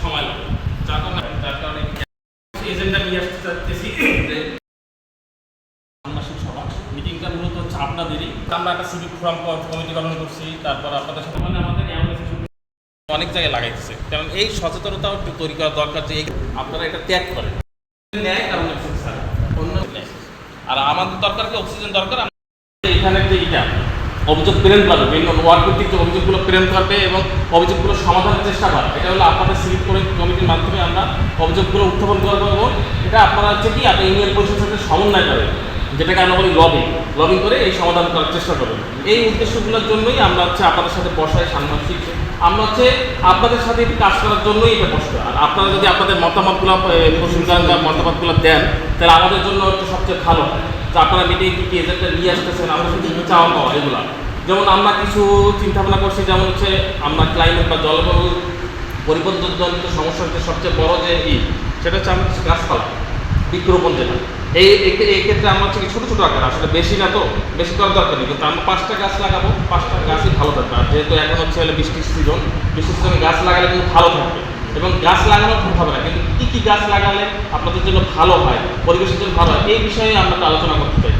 সময় যার কারণে মিটিংটা মূলত আপনাদেরই আমরা একটা সিভিক ফোরাম কমিটি গঠন করছি, তারপর আপনাদের সাথে আমাদের অনেক জায়গায় লাগাইতেছে। কারণ এই সচেতনতাও একটু তৈরি করা দরকার যে আপনারা এটা ত্যাগ করেন। ন্যায় কারণ অন্য আর আমাদের দরকার কি অক্সিজেন দরকার এখানে যে এটা, অভিযোগ প্রেরণ করবে বিভিন্ন ওয়ার্ড ভিত্তিক যে অভিযোগগুলো প্রেরণ করবে এবং অভিযোগগুলো সমাধানের চেষ্টা করবে। এটা হলো আপনাদের সিভিক কমিটির মাধ্যমে আমরা অভিযোগগুলো উত্থাপন করব এবং এটা আপনারা হচ্ছে কি আপনি ইউনিয়ন পরিষদের সাথে সমন্বয় করেন যেটাকে আমরা বলি লবিং লবিং করে এই সমাধান করার চেষ্টা করবেন এই উদ্দেশ্যগুলোর জন্যই আমরা হচ্ছে আপনাদের সাথে বসায় সাংবাদিক আমরা হচ্ছে আপনাদের সাথে কাজ করার জন্যই এটা বসতে আর আপনারা যদি আপনাদের মতামতগুলো প্রশংসা বা মতামতগুলো দেন, তাহলে আমাদের জন্য হচ্ছে সবচেয়ে ভালো যে আপনারা মিটিং কি কি এজেন্টটা নিয়ে আসতেছেন আমাদের কিছু চাওয়া পাওয়া, এগুলো। যেমন আমরা কিছু চিন্তা ভাবনা করছি, যেমন হচ্ছে আমরা ক্লাইমেট বা জলবায়ু পরিবর্তনজনিত সমস্যা হচ্ছে সবচেয়ে বড় যে ই, সেটা হচ্ছে আমরা গাছপালা। বৃক্ষরোপণ যেটা। এই এক্ষেত্রে আমার হচ্ছে ছোটো ছোটো আকার, আসলে বেশি না তো, বেশি করার দরকার নেই। কিন্তু আমরা পাঁচটা গাছ লাগাবো, পাঁচটা গাছই ভালো থাকবে। আর যেহেতু এখন হচ্ছে হলে বৃষ্টির সিজন বৃষ্টির সিজনে গাছ লাগালে কিন্তু ভালো থাকবে। এবং গাছ লাগানো খুব হবে না, কিন্তু কী কী গাছ লাগালে আপনাদের জন্য ভালো হয়, পরিবেশের জন্য ভালো হয়, এই বিষয়ে আমরা আলোচনা করতে চাই।